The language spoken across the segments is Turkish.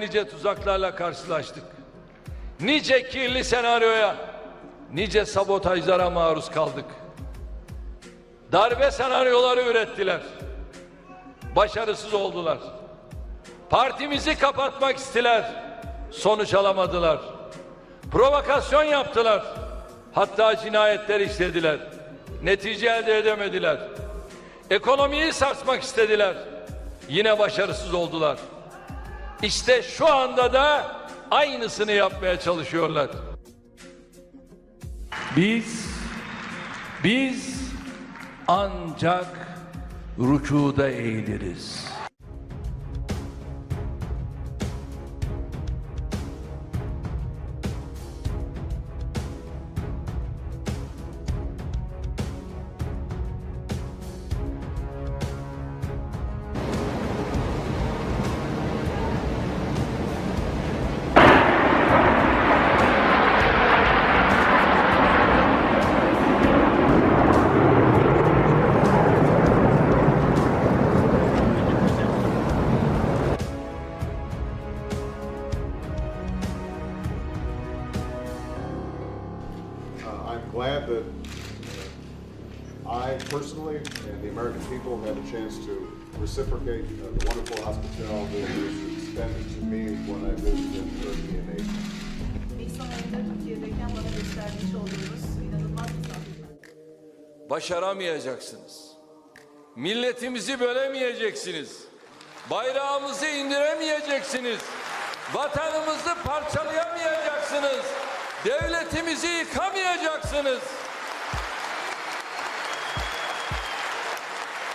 nice tuzaklarla karşılaştık. Nice kirli senaryoya, nice sabotajlara maruz kaldık. Darbe senaryoları ürettiler. Başarısız oldular. Partimizi kapatmak istiler. Sonuç alamadılar. Provokasyon yaptılar. Hatta cinayetler işlediler. Netice elde edemediler. Ekonomiyi sarsmak istediler. Yine başarısız oldular. İşte şu anda da aynısını yapmaya çalışıyorlar. Biz biz ancak rükuda eğiliriz. A chance to reciprocate uh, the wonderful hospitality that was extended to me when I visited Turkey inanılmaz misafirperverlik. Başaramayacaksınız. Milletimizi bölemeyeceksiniz. Bayrağımızı indiremeyeceksiniz. Vatanımızı parçalayamayacaksınız. Devletimizi yıkamayacaksınız.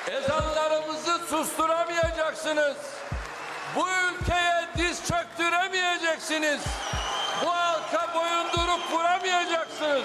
Ezanlarımızı susturamayacaksınız. Bu ülkeye diz çöktüremeyeceksiniz. Bu halka boyundurup vuramayacaksınız.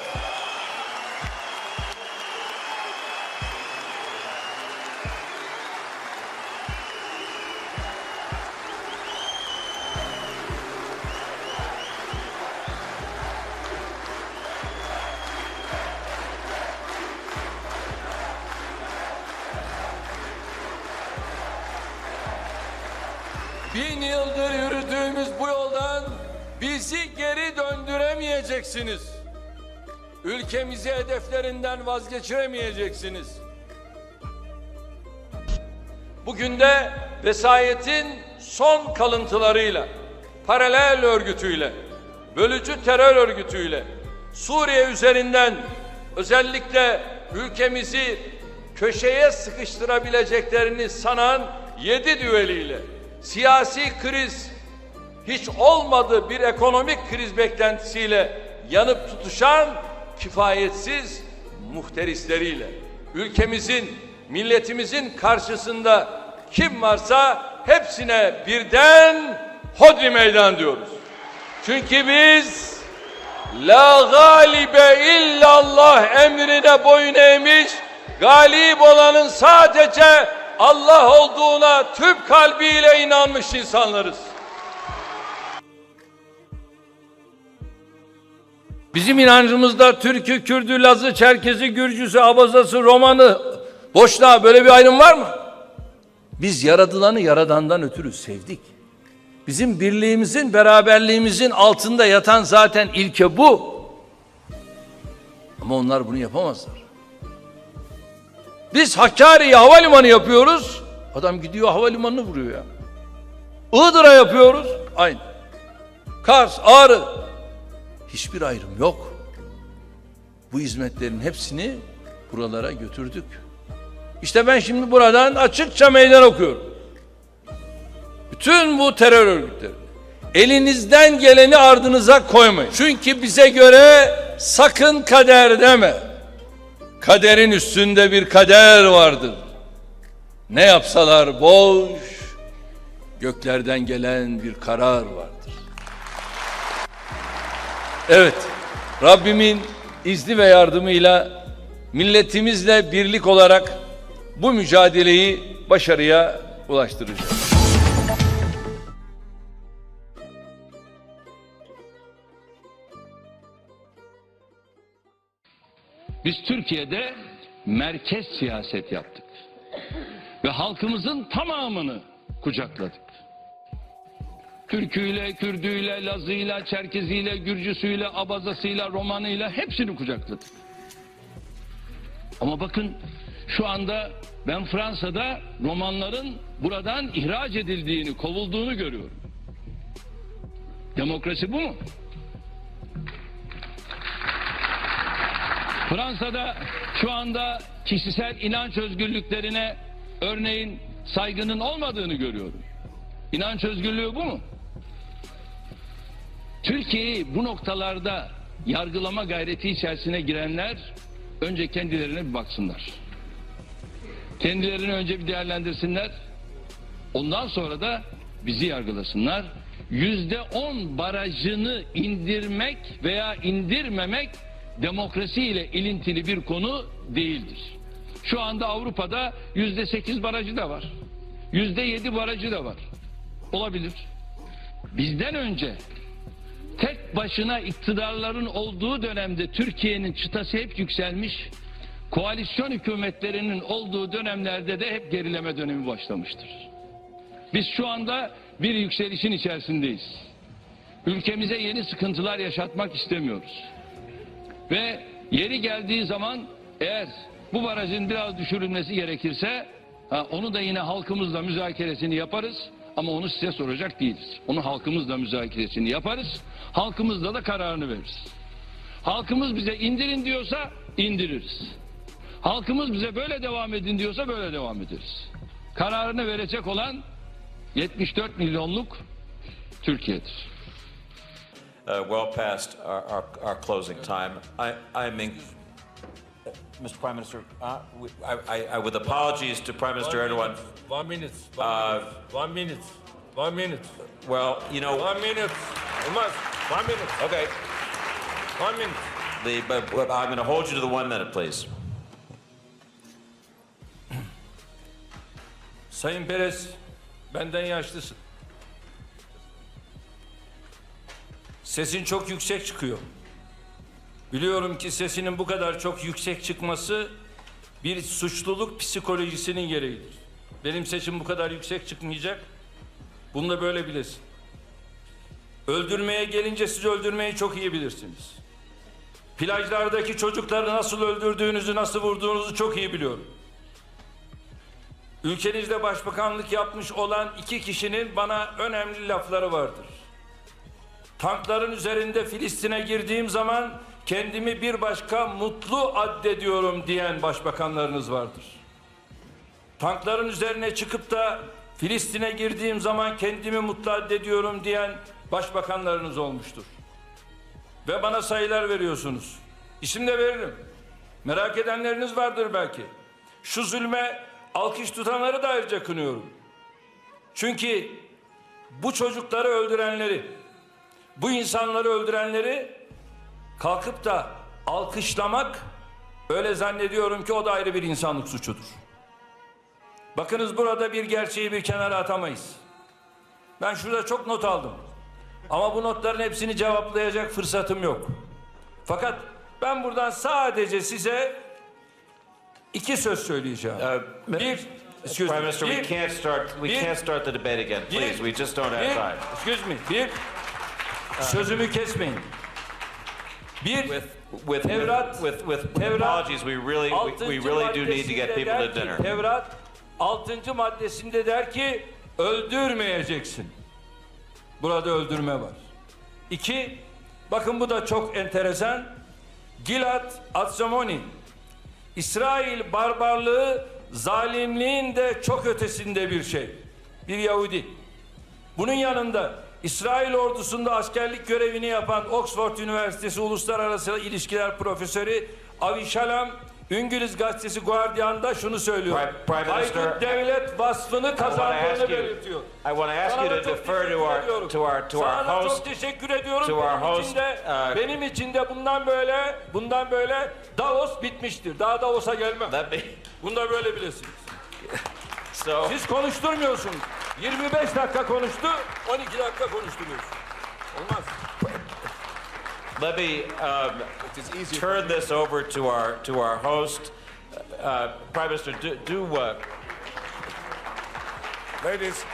Bizi geri döndüremeyeceksiniz. Ülkemizi hedeflerinden vazgeçiremeyeceksiniz. Bugün de vesayetin son kalıntılarıyla, paralel örgütüyle, bölücü terör örgütüyle, Suriye üzerinden özellikle ülkemizi köşeye sıkıştırabileceklerini sanan yedi düveliyle siyasi kriz hiç olmadı bir ekonomik kriz beklentisiyle yanıp tutuşan kifayetsiz muhterisleriyle ülkemizin milletimizin karşısında kim varsa hepsine birden hodri meydan diyoruz. Çünkü biz La galibe illallah emrine boyun eğmiş, galip olanın sadece Allah olduğuna tüm kalbiyle inanmış insanlarız. Bizim inancımızda Türk'ü, Kürd'ü, Laz'ı, Çerkez'i, Gürcüsü, Abazası, Roman'ı, Boşnağı böyle bir ayrım var mı? Biz yaradılanı yaradandan ötürü sevdik. Bizim birliğimizin, beraberliğimizin altında yatan zaten ilke bu. Ama onlar bunu yapamazlar. Biz Hakkari'yi havalimanı yapıyoruz. Adam gidiyor havalimanını vuruyor ya. Iğdır'a yapıyoruz. Aynı. Kars, Ağrı. Hiçbir ayrım yok. Bu hizmetlerin hepsini buralara götürdük. İşte ben şimdi buradan açıkça meydan okuyorum. Bütün bu terör örgütleri elinizden geleni ardınıza koymayın. Çünkü bize göre sakın kader deme. Kaderin üstünde bir kader vardır. Ne yapsalar boş, göklerden gelen bir karar vardır. Evet, Rabbimin izni ve yardımıyla milletimizle birlik olarak bu mücadeleyi başarıya ulaştıracağız. Biz Türkiye'de merkez siyaset yaptık. Ve halkımızın tamamını kucakladık. Türküyle, Kürdüyle, Lazıyla, Çerkeziyle, Gürcüsüyle, Abazasıyla, Romanıyla hepsini kucakladık. Ama bakın şu anda ben Fransa'da romanların buradan ihraç edildiğini, kovulduğunu görüyorum. Demokrasi bu mu? Fransa'da şu anda kişisel inanç özgürlüklerine örneğin saygının olmadığını görüyorum. İnanç özgürlüğü bu mu? Türkiye'yi bu noktalarda yargılama gayreti içerisine girenler önce kendilerine bir baksınlar. Kendilerini önce bir değerlendirsinler. Ondan sonra da bizi yargılasınlar. Yüzde on barajını indirmek veya indirmemek demokrasi ile ilintili bir konu değildir. Şu anda Avrupa'da yüzde sekiz barajı da var. Yüzde yedi barajı da var. Olabilir. Bizden önce tek başına iktidarların olduğu dönemde Türkiye'nin çıtası hep yükselmiş. Koalisyon hükümetlerinin olduğu dönemlerde de hep gerileme dönemi başlamıştır. Biz şu anda bir yükselişin içerisindeyiz. Ülkemize yeni sıkıntılar yaşatmak istemiyoruz. Ve yeri geldiği zaman eğer bu barajın biraz düşürülmesi gerekirse onu da yine halkımızla müzakeresini yaparız. Ama onu size soracak değiliz. Onu halkımızla müzakeresini yaparız. Halkımızla da kararını veririz. Halkımız bize indirin diyorsa indiririz. Halkımız bize böyle devam edin diyorsa böyle devam ederiz. Kararını verecek olan 74 milyonluk Türkiye'dir. uh, well past our, our, our closing time. I, I'm in, Mr. Prime Minister, uh, we- I, I, I, with apologies to Prime Minister Erdogan. One minute. Uh, One minute. One minute. Well, you know, One minute. One minute. okay, One minute. the, but, but I'm going to hold you to the one minute, please. Sayın Perez, benden yaşlısın. Sesin çok yüksek çıkıyor. Biliyorum ki sesinin bu kadar çok yüksek çıkması bir suçluluk psikolojisinin gereğidir. Benim sesim bu kadar yüksek çıkmayacak. Bunu da böyle bilesin. Öldürmeye gelince siz öldürmeyi çok iyi bilirsiniz. Plajlardaki çocukları nasıl öldürdüğünüzü, nasıl vurduğunuzu çok iyi biliyorum. Ülkenizde başbakanlık yapmış olan iki kişinin bana önemli lafları vardır. Tankların üzerinde Filistin'e girdiğim zaman kendimi bir başka mutlu addediyorum diyen başbakanlarınız vardır. Tankların üzerine çıkıp da Filistin'e girdiğim zaman kendimi mutlu addediyorum diyen başbakanlarınız olmuştur. Ve bana sayılar veriyorsunuz. İsim de veririm. Merak edenleriniz vardır belki. Şu zulme alkış tutanları da ayrıca kınıyorum. Çünkü bu çocukları öldürenleri, bu insanları öldürenleri kalkıp da alkışlamak öyle zannediyorum ki o da ayrı bir insanlık suçudur. Bakınız burada bir gerçeği bir kenara atamayız. Ben şurada çok not aldım. Ama bu notların hepsini cevaplayacak fırsatım yok. Fakat ben buradan sadece size iki söz söyleyeceğim. Uh, bir, excuse Prime me, Minister, we bir- can't start, we bir- can't start the debate again, bir- please. We just don't have bir- time. Excuse me. Bir, sözümü kesmeyin. Bir, With, with, Tevrat- with, with, Tevrat- apologies, we really, we, we really do need to get people to dinner. Tevrat 6. maddesinde der ki öldürmeyeceksin. Burada öldürme var. İki, bakın bu da çok enteresan. Gilad Atzamoni. İsrail barbarlığı zalimliğin de çok ötesinde bir şey. Bir Yahudi. Bunun yanında İsrail ordusunda askerlik görevini yapan Oxford Üniversitesi Uluslararası İlişkiler Profesörü Avi Shalom İngiliz gazetesi Guardian'da şunu söylüyor. Prime- Prime Minister, Aykut devlet vasfını ask kazandığını belirtiyor. I wanna ask Sana you to defer to our- ediyorum. to our- to our Sana host- çok teşekkür ediyorum. to our benim host, için de, uh, benim için de bundan böyle bundan böyle Davos bitmiştir. Daha Davos'a gelmem. Me, Bunu da böyle bilesiniz. so, Siz konuşturmuyorsunuz. 25 dakika konuştu, 12 dakika konuşturuyorsun. Olmaz. let me, um, turn this over to our, to our host. Uh, Prime Minister, do, do, uh, Ladies,